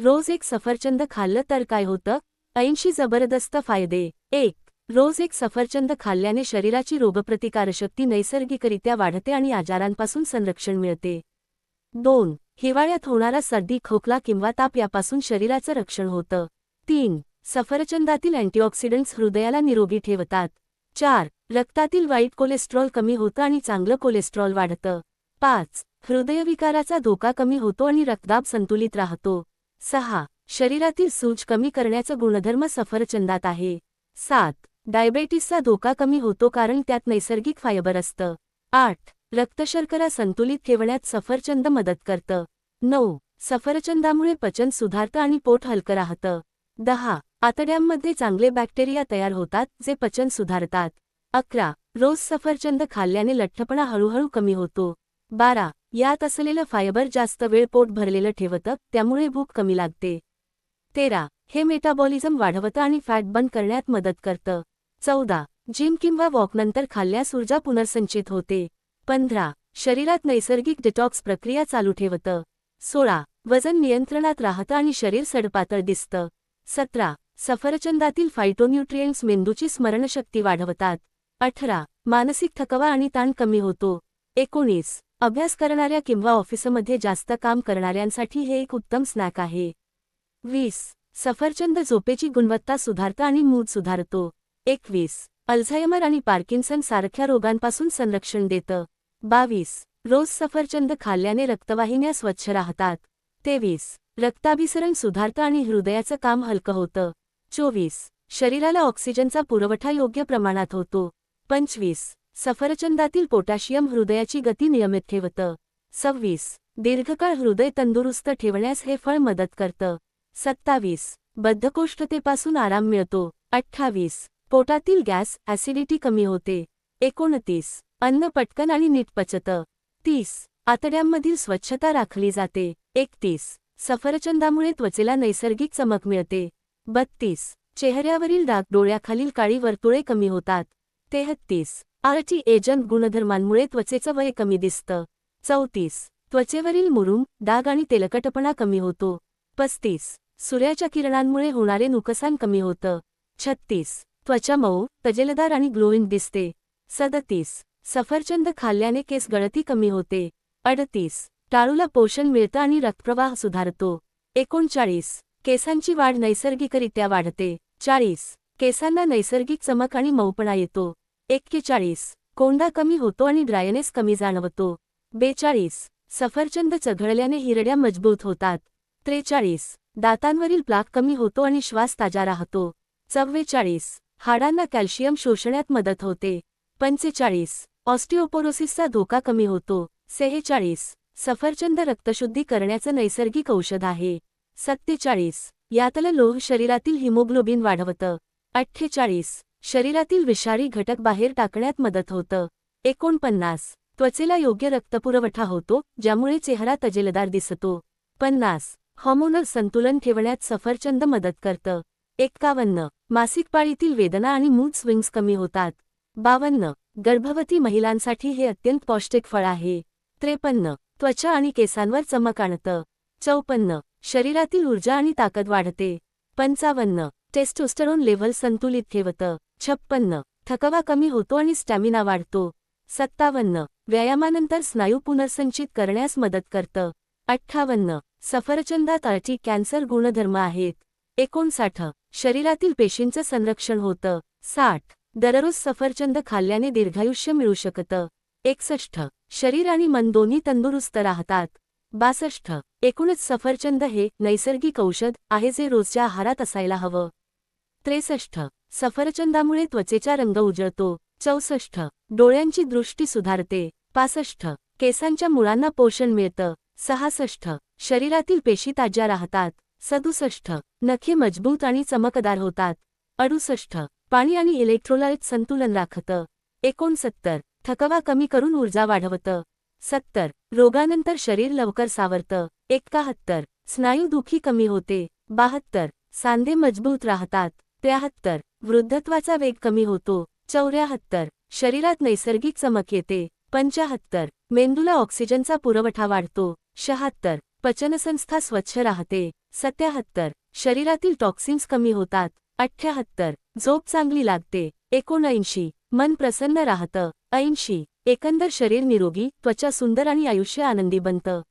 रोज एक सफरचंद खाल्लं तर काय होतं? ऐंशी जबरदस्त फायदे. एक रोज एक सफरचंद खाल्ल्याने शरीराची रोगप्रतिकारशक्ती नैसर्गिकरित्या वाढते आणि आजारांपासून संरक्षण मिळते. दोन हिवाळ्यात होणारा सर्दी खोकला किंवा ताप यापासून शरीराचं रक्षण होतं. तीन सफरचंदातील अँटीऑक्सिडंट्स हृदयाला निरोगी ठेवतात. चार रक्तातील वाईट कोलेस्ट्रॉल कमी होतं आणि चांगलं कोलेस्ट्रॉल वाढतं. पाच हृदयविकाराचा धोका कमी होतो आणि रक्तदाब संतुलित राहतो. सहा. शरीरातील सूज कमी करण्याचा गुणधर्म सफरचंदात आहे. सात. डायबेटीसचा धोका कमी होतो कारण त्यात नैसर्गिक फायबर असतं. आठ. रक्तशर्करा संतुलित ठेवण्यात सफरचंद मदत करतं. नऊ. सफरचंदामुळे पचन सुधारतं आणि पोट हलकं राहतं. दहा. आतड्यांमध्ये चांगले बॅक्टेरिया तयार होतात जे पचन सुधारतात. अकरा. रोज सफरचंद खाल्ल्याने लठ्ठपणा हळूहळू कमी होतो. बारा. यात असलेलं फायबर जास्त वेळ पोट भरलेलं ठेवतं त्यामुळे भूक कमी लागते. तेरा. हे मेटाबॉलिझम वाढवतं आणि फॅट बंद करण्यात मदत करतं. चौदा. जिम किंवा वॉकनंतर खाल्ल्यास ऊर्जा पुनर्संचित होते. पंधरा. शरीरात नैसर्गिक डिटॉक्स प्रक्रिया चालू ठेवतं. सोळा. वजन नियंत्रणात राहतं आणि शरीर सडपातळ दिसतं. सतरा. सफरचंदातील फायटोन्यूट्रियंट्स मेंदूची स्मरणशक्ती वाढवतात. अठरा. मानसिक थकवा आणि ताण कमी होतो. एकोणीस. अभ्यास करणाऱ्या किंवा ऑफिसमध्ये जास्त काम करणाऱ्यांसाठी हे एक उत्तम स्नॅक आहे. वीस. सफरचंद झोपेची गुणवत्ता सुधारतं आणि मूड सुधारतो. एकवीस. अल्झायमर आणि पार्किन्सन सारख्या रोगांपासून संरक्षण देतं. बावीस. रोज सफरचंद खाल्ल्याने रक्तवाहिन्या स्वच्छ राहतात. तेवीस. रक्ताभिसरण सुधारतं आणि हृदयाचं काम हलकं होतं. चोवीस. शरीराला ऑक्सिजनचा पुरवठा योग्य प्रमाणात होतो. पंचवीस. सफरचंदातील पोटॅशियम हृदयाची गती नियमित ठेवतं. सव्वीस. दीर्घकाळ हृदय तंदुरुस्त ठेवण्यास हे फळ मदत करतं. सत्तावीस. बद्धकोष्ठतेपासून आराम मिळतो. अठ्ठावीस. पोटातील गॅस ॲसिडिटी कमी होते. एकोणतीस. अन्न पटकन आणि नीट पचतं. तीस. आतड्यांमधील स्वच्छता राखली जाते. एकतीस. सफरचंदामुळे त्वचेला नैसर्गिक चमक मिळते. बत्तीस. चेहऱ्यावरील डाग डोळ्याखालील काळी वर्तुळे कमी होतात. तेहत्तीस आरटी एजंट गुणधर्मांमुळे त्वचेचं वय कमी दिसतं. चौतीस. त्वचेवरील मुरुम डाग आणि तेलकटपणा कमी होतो. पस्तीस. सूर्याच्या किरणांमुळे होणारे नुकसान कमी होतं. छत्तीस. त्वचा मऊ तजेलदार आणि ग्लोईंग दिसते. सदतीस. सफरचंद खाल्ल्याने केस गळती कमी होते. अडतीस. टाळूला पोषण मिळतं आणि रक्तप्रवाह सुधारतो. एकोणचाळीस. केसांची वाढ नैसर्गिकरित्या वाढते. चाळीस. केसांना नैसर्गिक चमक आणि मऊपणा येतो. एक्केचाळीस. कोंडा कमी होतो आणि ड्रायनेस कमी जाणवतो. बेचाळीस. सफरचंद चघळल्याने हिरड्या मजबूत होतात. त्रेचाळीस. दातांवरील प्लाक कमी होतो आणि श्वास ताजा राहतो. चव्वेचाळीस. हाडांना कॅल्शियम शोषण्यात मदत होते. पंचेचाळीस. ऑस्टिओपोरोसिसचा धोका कमी होतो. सेहेचाळीस. सफरचंद रक्तशुद्धी करण्याचं नैसर्गिक औषध आहे. सत्तेचाळीस. यातलं लोह शरीरातील हिमोग्लोबिन वाढवतं. अठ्ठेचाळीस. शरीरातील विषारी घटक बाहेर टाकण्यात मदत होतं. एकोणपन्नास. त्वचेला योग्य रक्तपुरवठा होतो ज्यामुळे चेहरा तजेलदार दिसतो. पन्नास. हॉर्मोनल संतुलन ठेवण्यात सफरचंद मदत करतं. एक्कावन्न. मासिक पाळीतील वेदना आणि मूड स्विंग्स कमी होतात. बावन्न. गर्भवती महिलांसाठी हे अत्यंत पौष्टिक फळ आहे. त्रेपन्न. त्वचा आणि केसांवर चमक आणतं. चौपन्न. शरीरातील ऊर्जा आणि ताकद वाढते. पंचावन्न. टेस्टोस्टेरोन लेव्हल संतुलित ठेवतं. छप्पन्न. थकवा कमी होतो आणि स्टॅमिना वाढतो. सत्तावन्न. व्यायामानंतर स्नायू पुनर्संचित करण्यास मदत करतं. अठ्ठावन्न. सफरचंदात अटी कॅन्सर गुणधर्म आहेत. एकोणसाठ. शरीरातील पेशींचं संरक्षण होतं. साठ. दररोज सफरचंद खाल्ल्याने दीर्घायुष्य मिळू शकतं. एकसष्ट शरीर आणि मन दोन्ही तंदुरुस्त राहतात. बासष्ट एकूणच सफरचंद हे नैसर्गिक औषध आहे जे रोजच्या आहारात असायला हवं. त्रेसष्ट. सफरचंदामुळे त्वचेचा रंग उजळतो. चौसष्ट. डोळ्यांची दृष्टी सुधारते. पासष्ट. केसांच्या मुळांना पोषण मिळतं. सहासष्ट. शरीरातील पेशी ताज्या राहतात. सदुसष्ट. नखे मजबूत आणि चमकदार होतात. अडुसष्ट. पाणी आणि इलेक्ट्रोलाइट संतुलन राखतं. एकोणसत्तर. थकवा कमी करून ऊर्जा वाढवतं. सत्तर. रोगानंतर शरीर लवकर सावरतं. एकाहत्तर स्नायूदुखी कमी होते. बाहत्तर. सांधे मजबूत राहतात. त्र्याहत्तर वृद्धत्वाचा वेग कमी होतो. चौऱ्याहत्तर. शरीरात नैसर्गिक चमक येते. पंचाहत्तर. मेंदूला ऑक्सिजनचा पुरवठा वाढतो. शहात्तर. पचनसंस्था स्वच्छ राहते. सत्याहत्तर. शरीरातील टॉक्सिन्स कमी होतात. अठ्ठ्याहत्तर झोप चांगली लागते. एकोणऐंशी. मन प्रसन्न राहतं. ऐंशी. एकंदर शरीर निरोगी त्वचा सुंदर आणि आयुष्य आनंदी बनतं.